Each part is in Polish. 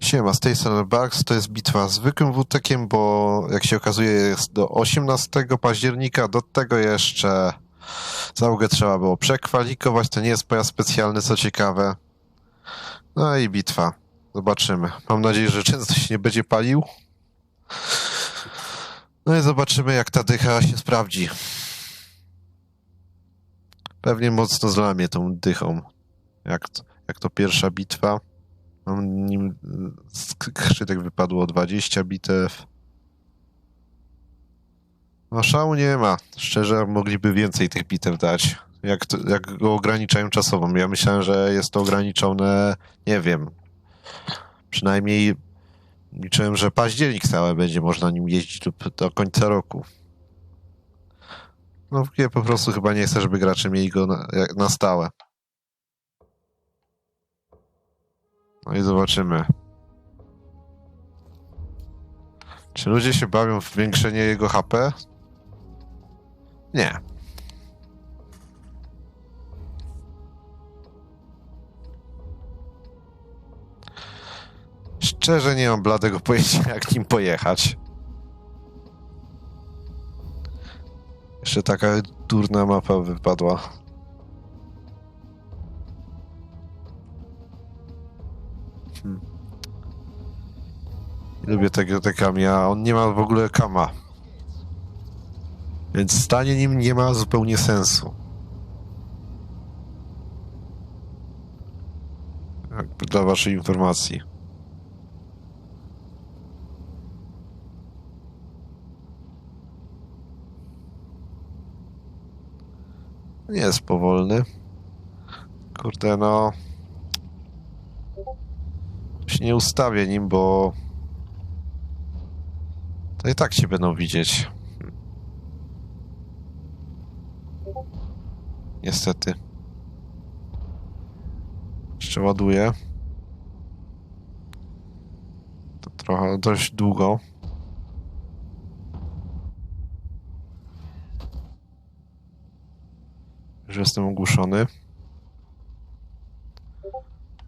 Siema, z tej Bugs, to jest bitwa z zwykłym WTkiem, bo jak się okazuje jest do 18 października, do tego jeszcze załogę trzeba było przekwalikować, to nie jest pojazd specjalny, co ciekawe. No i bitwa. Zobaczymy. Mam nadzieję, że często się nie będzie palił. No i zobaczymy, jak ta dycha się sprawdzi. Pewnie mocno zlamie tą dychą. Jak jak to pierwsza bitwa. Mam nim skrzytek wypadło 20 bitew. No szału nie ma. Szczerze, mogliby więcej tych bitew dać. Jak, to, jak go ograniczają czasowo. Ja myślałem, że jest to ograniczone, nie wiem. Przynajmniej liczyłem, że październik cały będzie można nim jeździć lub do końca roku. No ja po prostu chyba nie chcę, żeby gracze mieli go na, na stałe. No i zobaczymy. Czy ludzie się bawią w zwiększenie jego HP? Nie. Szczerze nie mam bladego pojęcia, jak nim pojechać. Jeszcze taka durna mapa wypadła. Lubię tego tekami, a on nie ma w ogóle kama. Więc stanie nim nie ma zupełnie sensu. Jakby dla waszej informacji. Nie jest powolny. Kurde, no. Się nie ustawię nim, bo. I tak się będą widzieć. Niestety. Jeszcze ładuję. To trochę dość długo. Już jestem ogłuszony.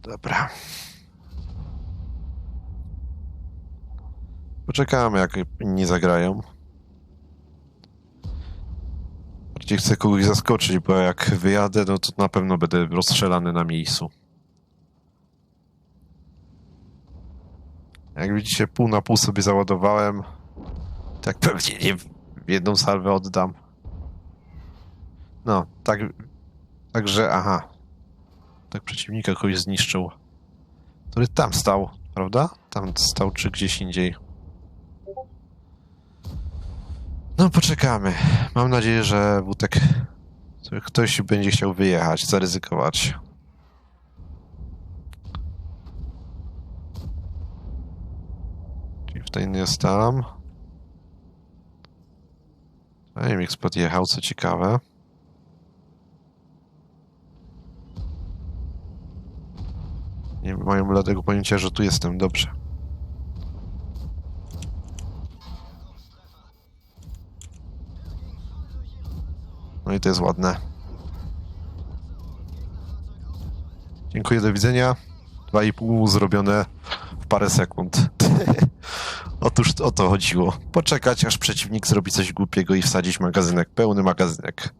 Dobra. Poczekamy, jak inni zagrają. Bardziej chcę kogoś zaskoczyć, bo jak wyjadę, no to na pewno będę rozstrzelany na miejscu. Jak widzicie, pół na pół sobie załadowałem. Tak pewnie nie jedną salwę oddam. No, tak. Także, aha. Tak przeciwnika kogoś zniszczył. Który tam stał, prawda? Tam stał, czy gdzieś indziej. No, poczekamy. Mam nadzieję, że Wutek. że Ktoś będzie chciał wyjechać, zaryzykować. Czyli w ten jest tam. MX podjechał, co ciekawe. Nie mają bladego pojęcia, że tu jestem. Dobrze. To jest ładne. Dziękuję, do widzenia. 2,5 zrobione w parę sekund. Otóż o to chodziło. Poczekać, aż przeciwnik zrobi coś głupiego i wsadzić magazynek. Pełny magazynek.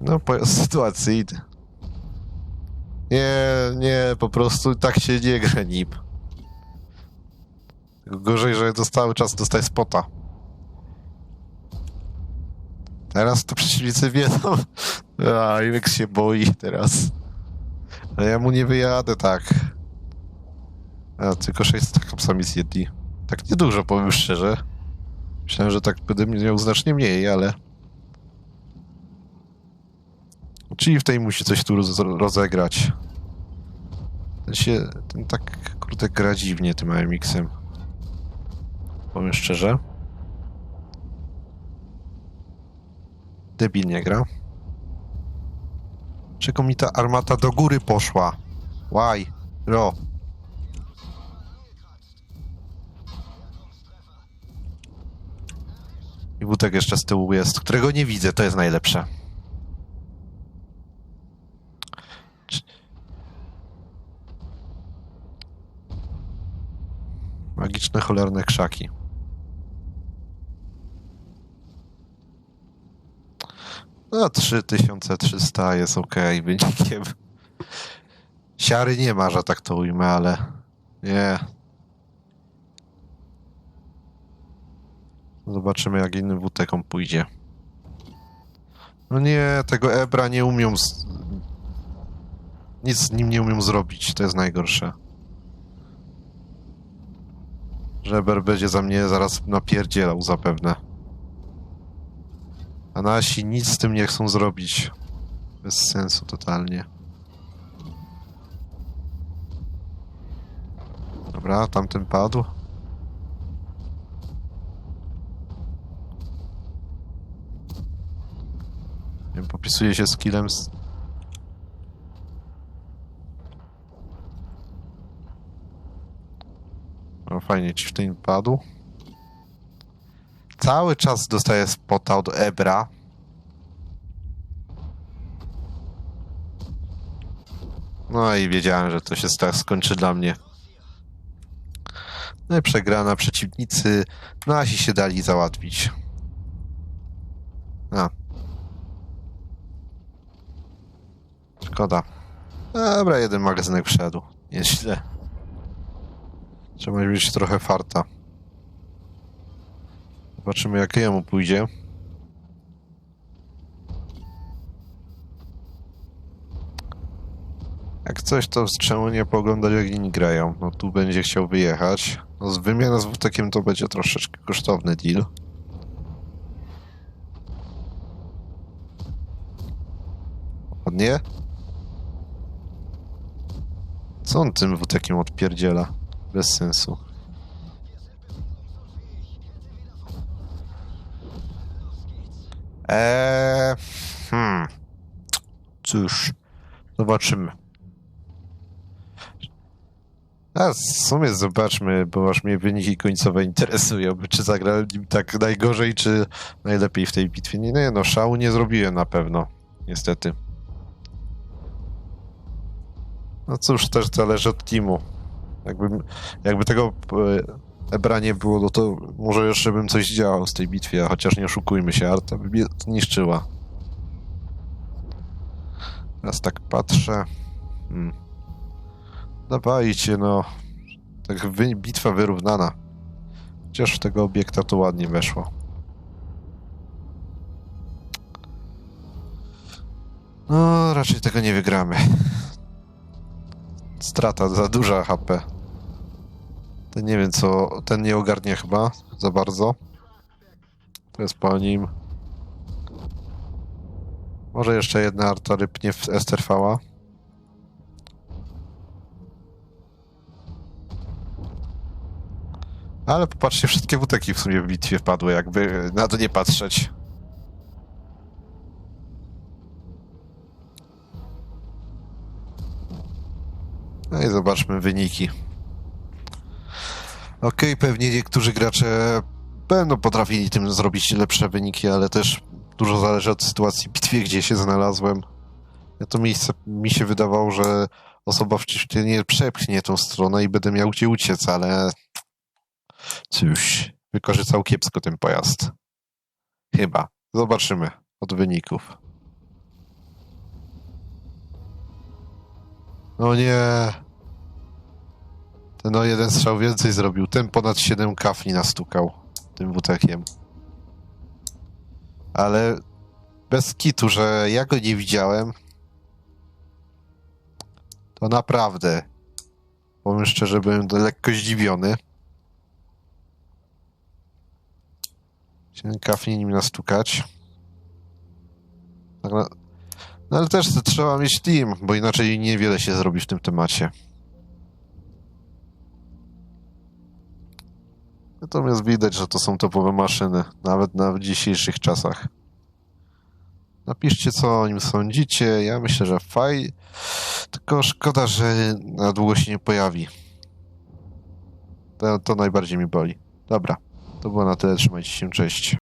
No, pojazd sytuacyjny. Nie, nie, po prostu tak się nie gra nim. Gorzej, że to czas dostaje spota. Teraz to przeciwnicy wiedzą. A, Ilex się boi teraz. Ale ja mu nie wyjadę tak. A, tylko 600 kapsami zjedli. Tak niedużo, powiem szczerze. Myślałem, że tak będę miał znacznie mniej, ale... Czyli w tej musi coś tu roz rozegrać. Ten się, ten tak, kurde, gra dziwnie tym AMX-em. Powiem szczerze. debilnie gra. Czego mi ta armata do góry poszła? Łaj, ro. I butek jeszcze z tyłu jest, którego nie widzę, to jest najlepsze. Magiczne, cholerne krzaki. No, 3300 jest ok wynikiem. Siary nie ma, że tak to ujmę, ale nie. Zobaczymy, jak innym wutekom pójdzie. No nie, tego Ebra nie umią. Z... Nic z nim nie umią zrobić, to jest najgorsze. Żeber będzie za mnie zaraz napierdzielał zapewne. A nasi nic z tym nie chcą zrobić. Bez sensu totalnie. Dobra, tamten padł. Nie wiem, popisuje się skillem z... No fajnie, ci w tym padł. Cały czas dostaję spota od Ebra. No i wiedziałem, że to się tak skończy dla mnie. No i przegrana przeciwnicy. Nasi się dali załatwić. A. Szkoda. Dobra, jeden magazynek wszedł. Nieźle. Trzeba mieć trochę farta. Zobaczymy, jak jemu pójdzie. Jak coś, to czemu nie pooglądać, jak inni grają. No tu będzie chciał wyjechać. No z wymiana z WTkiem to będzie troszeczkę kosztowny deal. Ładnie? Co on tym WTkiem odpierdziela? Bez sensu. Eee, hmm. Cóż, zobaczymy. A w sumie zobaczmy, bo aż mnie wyniki końcowe interesują. Czy zagrałem nim tak najgorzej, czy najlepiej w tej bitwie? Nie, no, szału nie zrobiłem na pewno. Niestety. No cóż, też zależy od teamu. Jakby, jakby tego e, Ebra nie było, no to może jeszcze bym coś działał z tej bitwie, chociaż nie oszukujmy się, Arta by mnie zniszczyła. Teraz tak patrzę. Hmm. Dawajcie, no. Tak wy, bitwa wyrównana. Chociaż w tego obiekta to ładnie weszło. No, raczej tego nie wygramy. Strata za duża HP. Ten nie wiem co, ten nie ogarnie chyba za bardzo. To jest po nim. Może jeszcze jedna arta rypnie w Esterfała. Ale popatrzcie, wszystkie buteki w sumie w bitwie wpadły, jakby na to nie patrzeć. No i zobaczmy wyniki. Okej, okay, pewnie niektórzy gracze będą potrafili tym zrobić lepsze wyniki, ale też dużo zależy od sytuacji bitwie, gdzie się znalazłem. Ja to miejsce mi się wydawało, że osoba wcześniej nie przepchnie tą stronę i będę miał gdzie uciec, ale cóż, wykorzystał kiepsko ten pojazd. Chyba. Zobaczymy od wyników. No nie. Ten o jeden strzał więcej zrobił. Ten ponad 7 kafli nastukał tym wutekiem. Ale bez kitu, że ja go nie widziałem, to naprawdę powiem szczerze, byłem lekko zdziwiony. Ten kafli nim nastukać. No ale też trzeba mieć team, bo inaczej niewiele się zrobi w tym temacie. Natomiast widać, że to są topowe maszyny, nawet na dzisiejszych czasach. Napiszcie, co o nim sądzicie. Ja myślę, że faj. Tylko szkoda, że na długo się nie pojawi. To, to najbardziej mi boli. Dobra, to było na tyle. Trzymajcie się, cześć.